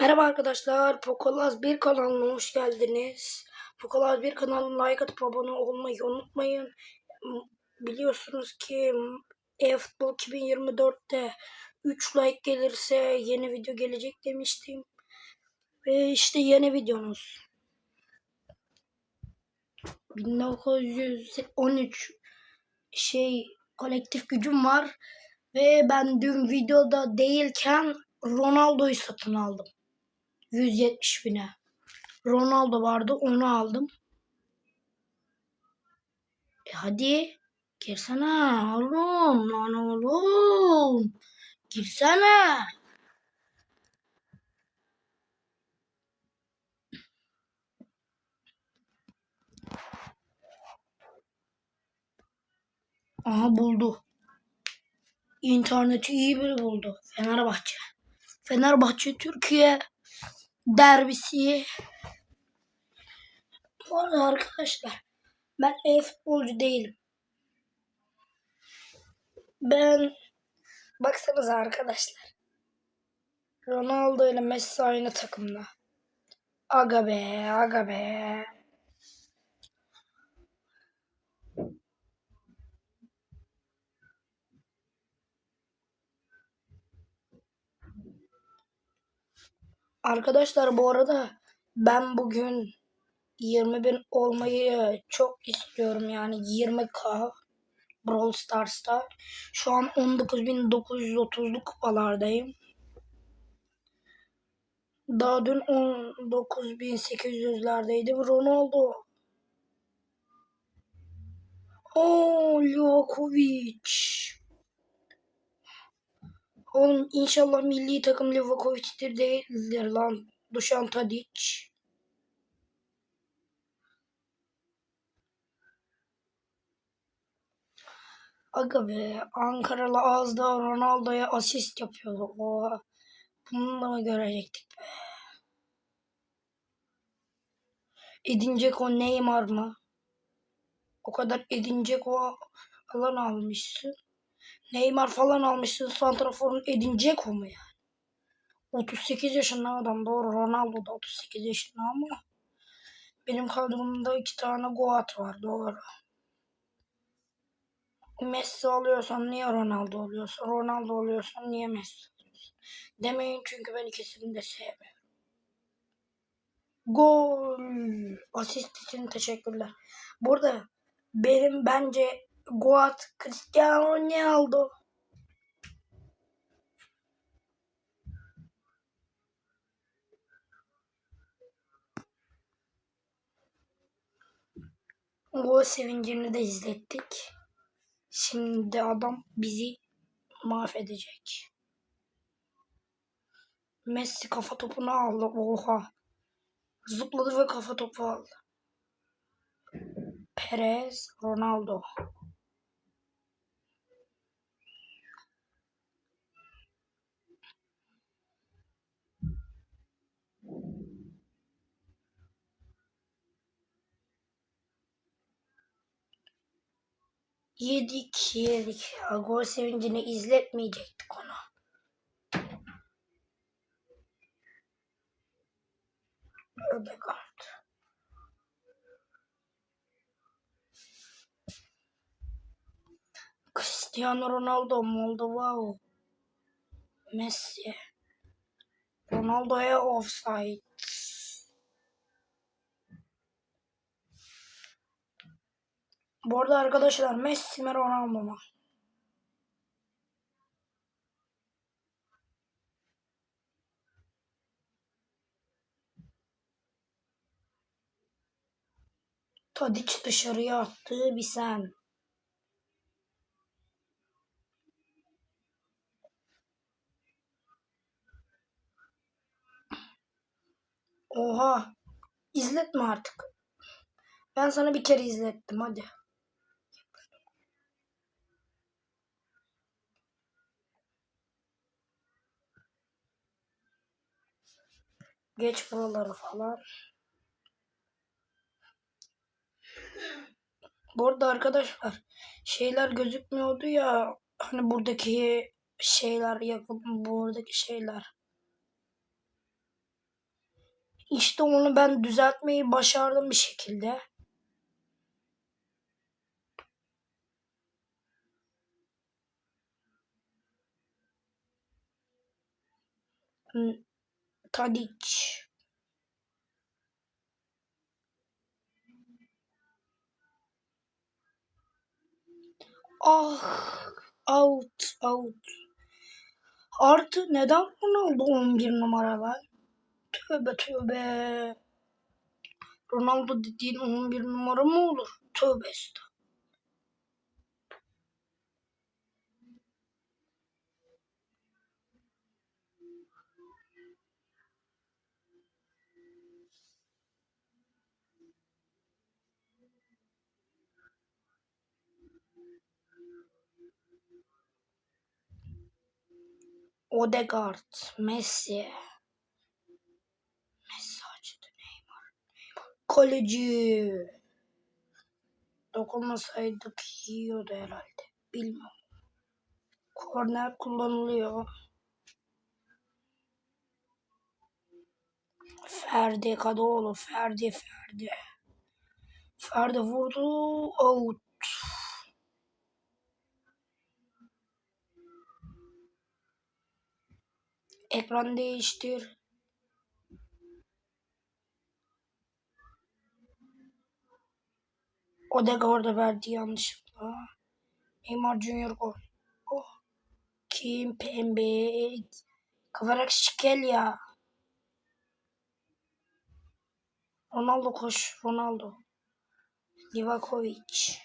Merhaba arkadaşlar, Pokolaz bir kanalına hoş geldiniz. Pokolaz bir kanalına like atıp abone olmayı unutmayın. Biliyorsunuz ki eFootball 2024'te 3 like gelirse yeni video gelecek demiştim. Ve işte yeni videomuz. 1913 şey kolektif gücüm var. Ve ben dün videoda değilken Ronaldo'yu satın aldım. 170 bine. Ronaldo vardı onu aldım. E hadi girsene oğlum lan oğlum. Girsene. Aha buldu. İnterneti iyi biri buldu. Fenerbahçe. Fenerbahçe Türkiye derbisi. Bu arada arkadaşlar ben e-futbolcu değilim. Ben baksanıza arkadaşlar. Ronaldo ile Messi aynı takımda. Aga be, aga be. Arkadaşlar bu arada ben bugün 20 bin olmayı çok istiyorum yani 20k Brawl Stars'ta. Şu an 19.930'lu kupalardayım. Daha dün 19.800'lerdeydim. Ronaldo. Oo, Livakovic. Oğlum inşallah milli takım Livakovic'tir değildir lan. Dušan Tadic. Aga be Ankaralı az daha Ronaldo'ya asist yapıyordu. Oha. Bunu da mı görecektik be? Edin Dzeko Neymar mı? O kadar Edin Dzeko falan almışsın. Neymar falan almışsın. Santrafor'un Edin Dzeko mu yani? 38 yaşında adam doğru. Ronaldo da 38 yaşında ama benim kadromda iki tane Goat var doğru. Messi alıyorsan niye Ronaldo oluyorsun? Ronaldo oluyorsan niye Messi oluyorsun? Demeyin çünkü ben ikisini de sevmiyorum. Gol. Asist için teşekkürler. Burada benim bence Goat Cristiano Ronaldo. Gol sevincini de izlettik. Şimdi adam bizi mahvedecek. Messi kafa topunu aldı. Oha. Zıpladı ve kafa topu aldı. Perez, Ronaldo. Yedik yedik. Ya, gol sevincini izletmeyecektik ona. Ödegaard. Cristiano Ronaldo, Moldova. Messi. Ronaldo'ya offside. Bu arada arkadaşlar Messi mi Ronaldo mu? Tadiç dışarıya attığı bir sen. Oha. İzletme artık. Ben sana bir kere izlettim hadi. Geç buraları falan. Bu arada arkadaşlar şeyler gözükmüyordu ya hani buradaki şeyler yakın buradaki şeyler. İşte onu ben düzeltmeyi başardım bir şekilde. Hmm, Tadic. Ah, out, out. Artı neden Ronaldo 11 numaralar? Tövbe tövbe. Ronaldo dediğin 11 numara mı olur? Tövbe estağfurullah. Odegaard, Messi. Messi açtı Neymar. Kaleci. Dokunmasaydık yiyordu herhalde. Bilmiyorum. Korner kullanılıyor. Ferdi Kadıoğlu. Ferdi Ferdi. Ferdi vurdu. Out. Ekran değiştir. Odegaard'a verdi yanlışlıkla. Neymar Junior gol. Oh. Kim pembe. Kıvarak şikel ya. Ronaldo koş. Ronaldo. Livakovic.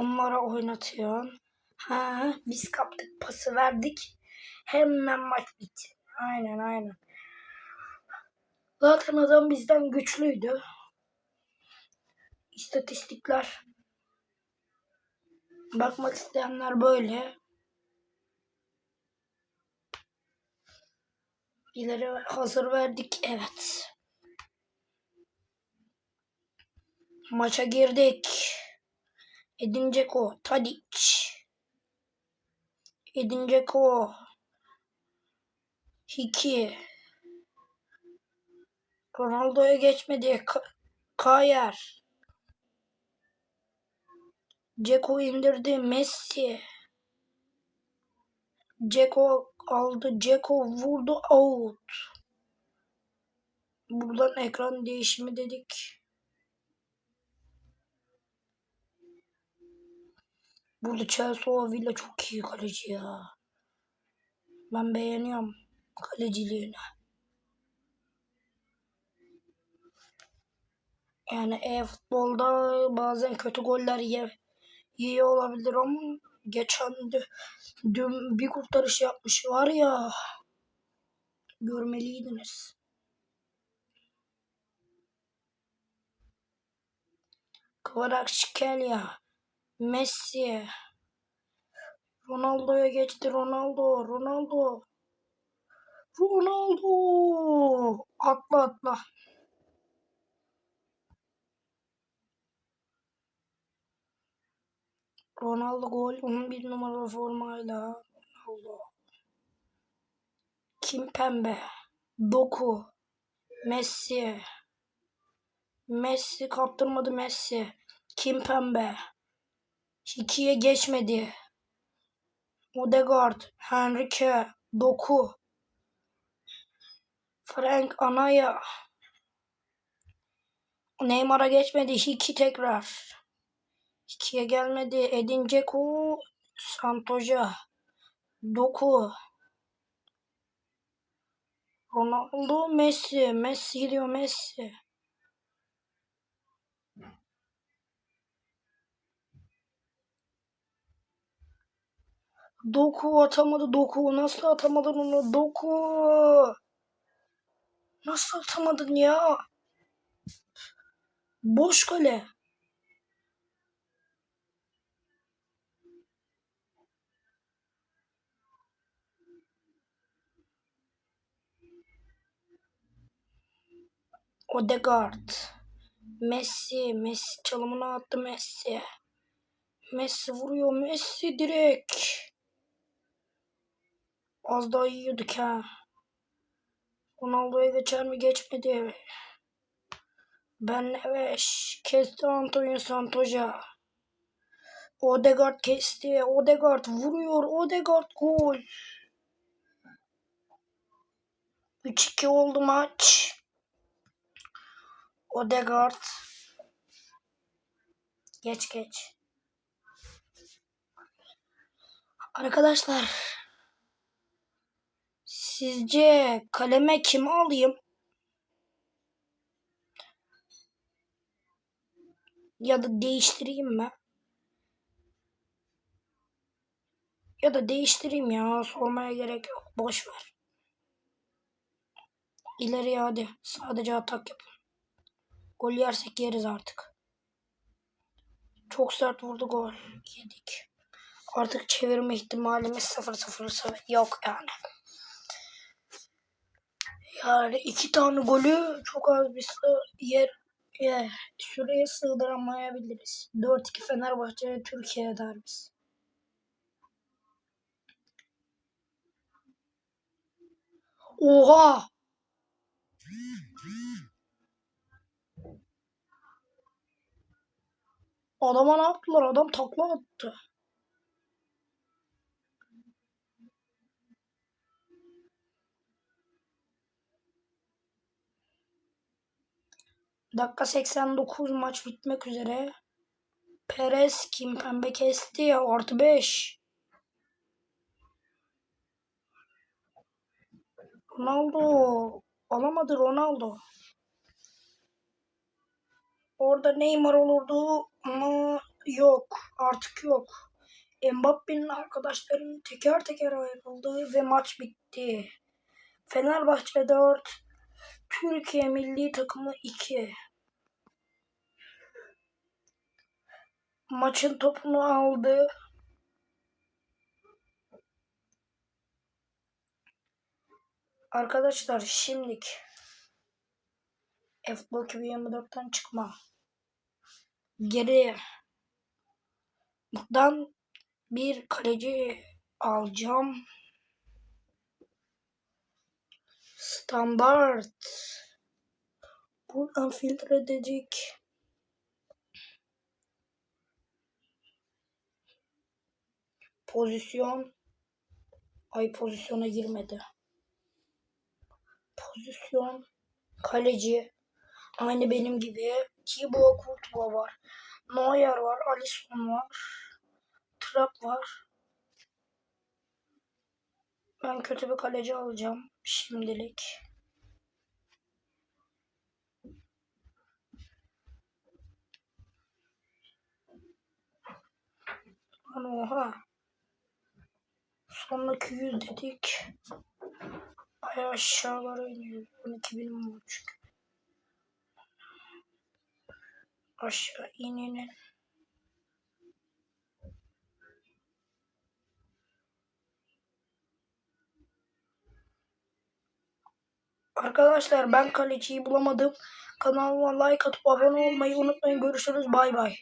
Onlara oynatıyorsun. Ha, biz kaptık pası verdik. Hemen maç bitti. Aynen aynen. Zaten adam bizden güçlüydü. İstatistikler. Bakmak isteyenler böyle. İleri hazır verdik. Evet. Maça girdik. Edin Dzeko, Tadic. Edin Dzeko. Hiki. Ronaldo'ya geçmedi. Ka Kayer. Dzeko indirdi. Messi. Dzeko aldı. Dzeko vurdu. Out. Buradan ekran değişimi dedik. Burada Chelsea Villa çok iyi kaleci ya. Ben beğeniyorum kaleciliğini. Yani e-futbolda bazen kötü goller ye, yiyor olabilir ama geçen dün bir kurtarış yapmış var ya görmeliydiniz. Kvaratskhelia Messi. Ronaldo'ya geçti Ronaldo. Ronaldo. Ronaldo. Atla atla. Ronaldo gol 11 numaralı formayla. Ronaldo. Kim pembe? Doku. Messi. Messi kaptırmadı Messi. Kim pembe? İkiye geçmedi. Odegaard, Henrique, Doku, Frank Anaya. Neymar'a geçmedi. Hiki tekrar. Hikiye gelmedi. Edin Dzeko, Santoja, Doku, Ronaldo, Messi. Messi gidiyor Messi. Doku atamadı Doku. Nasıl atamadın onu? Doku. Nasıl atamadın ya? Boş kale. Odegaard. Messi. Messi çalımını attı Messi. Messi vuruyor. Messi direkt. Az daha yiyorduk ha. Ronaldo'ya geçer mi geçmedi. Ben Neves kesti Antonio Santoja. Odegaard kesti. Odegaard vuruyor. Odegaard gol. 3-2 oldu maç. Odegaard. Geç geç. Arkadaşlar. Sizce kaleme kimi alayım? Ya da değiştireyim mi? Ya da değiştireyim ya. Sormaya gerek yok. Boş ver. İleriye hadi. Sadece atak yapın. Gol yersek yeriz artık. Çok sert vurdu gol. Yedik. Artık çevirme ihtimalimiz 0-0 yok yani. Yani iki tane golü çok az bir yer, yer süreye sığdıramayabiliriz. 4-2 Fenerbahçe Türkiye derbisi. Oha! Adama ne yaptılar? Adam takla attı. Dakika 89 maç bitmek üzere. Perez kim pembe kesti ya artı 5. Ronaldo alamadı Ronaldo. Orada Neymar olurdu ama yok artık yok. Mbappe'nin arkadaşları teker teker ayrıldı ve maç bitti. Fenerbahçe 4, Türkiye milli takımı 2. Maçın topunu aldı. Arkadaşlar şimdilik F-Block 24'ten çıkma. Geri buradan bir kaleci alacağım. Standart. Buradan filtre edecek. Pozisyon. Ay pozisyona girmedi. Pozisyon. Kaleci. Aynı benim gibi. Thibaut Courtois var. Neuer var. Alisson var. Trapp var. Ben kötü bir kaleci alacağım şimdilik. Lan oha. Sonraki yüz dedik. Ay aşağılara iniyoruz. 12 bin var çünkü. Aşağı inenin. Arkadaşlar ben kaleciyi bulamadım. Kanalıma like atıp abone olmayı unutmayın. Görüşürüz. Bay bay.